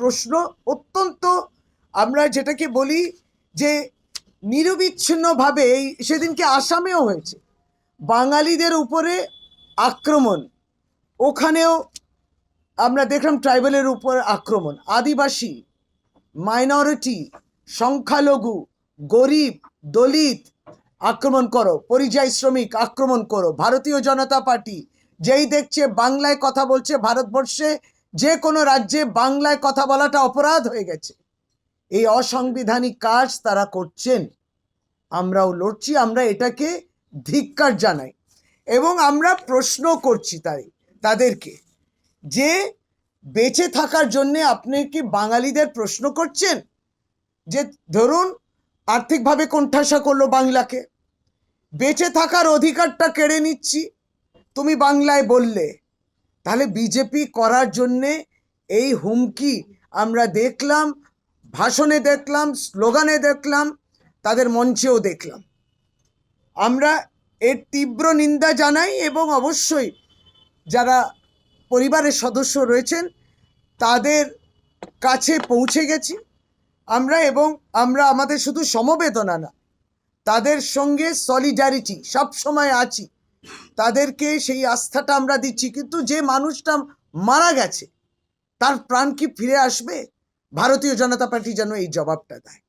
প্রশ্ন অত্যন্ত, আমরা যেটাকে বলি যে নিরবিচ্ছিন্নভাবে এই সেদিনকে আসামেও হয়েছে। বাঙালিদের উপরে আক্রমণ, ওখানেও আমরা দেখলাম ট্রাইবেলের উপর আক্রমণ। আদিবাসী, মাইনরিটি, সংখ্যালঘু, গরিব, দলিত, আক্রমণ করো, পরিযায়ী শ্রমিক, আক্রমণ করো, ভারতীয় জনতা পার্টি, যেই দেখছে বাংলায় কথা বলছে, ভারতবর্ষে যে কোনো রাজ্যে বাংলায় কথা বলাটা অপরাধ হয়ে গেছে। এই অসাংবিধানিক কাজ তারা করছেন। আমরাও লড়ছি, আমরা এটাকে ধিক্কার জানাই। এবং আমরা প্রশ্ন করছি তাই, তাদেরকে যে বেঁচে থাকার জন্যে আপনি কি বাঙালিদের প্রশ্ন করছেন? যে ধরুন, আর্থিকভাবে কোণঠাসা করল বাংলাকে, বেঁচে থাকার অধিকারটা কেড়ে নিচ্ছি, তুমি বাংলায় বললে তাহলে বিজেপি করার জন্যে এই হুমকি আমরা দেখলাম, ভাষণে দেখলাম, স্লোগানে দেখলাম, তাদের মঞ্চেও দেখলাম। আমরা এর তীব্র নিন্দা জানাই এবং অবশ্যই যারা পরিবারের সদস্য রয়েছেন, তাদের কাছে পৌঁছে গেছি আমরা এবং আমরা আমাদের শুধু সমবেদনা না, তাদের সঙ্গে সলিডারিটি সবসময় আছি। তাদেরকে সেই আস্থাটা আমরা দিচ্ছি। কিন্তু যে মানুষটা মারা গেছে, তার প্রাণ কি ফিরে আসবে? ভারতীয় জনতা পার্টি যেন এই জবাবটা দেয়।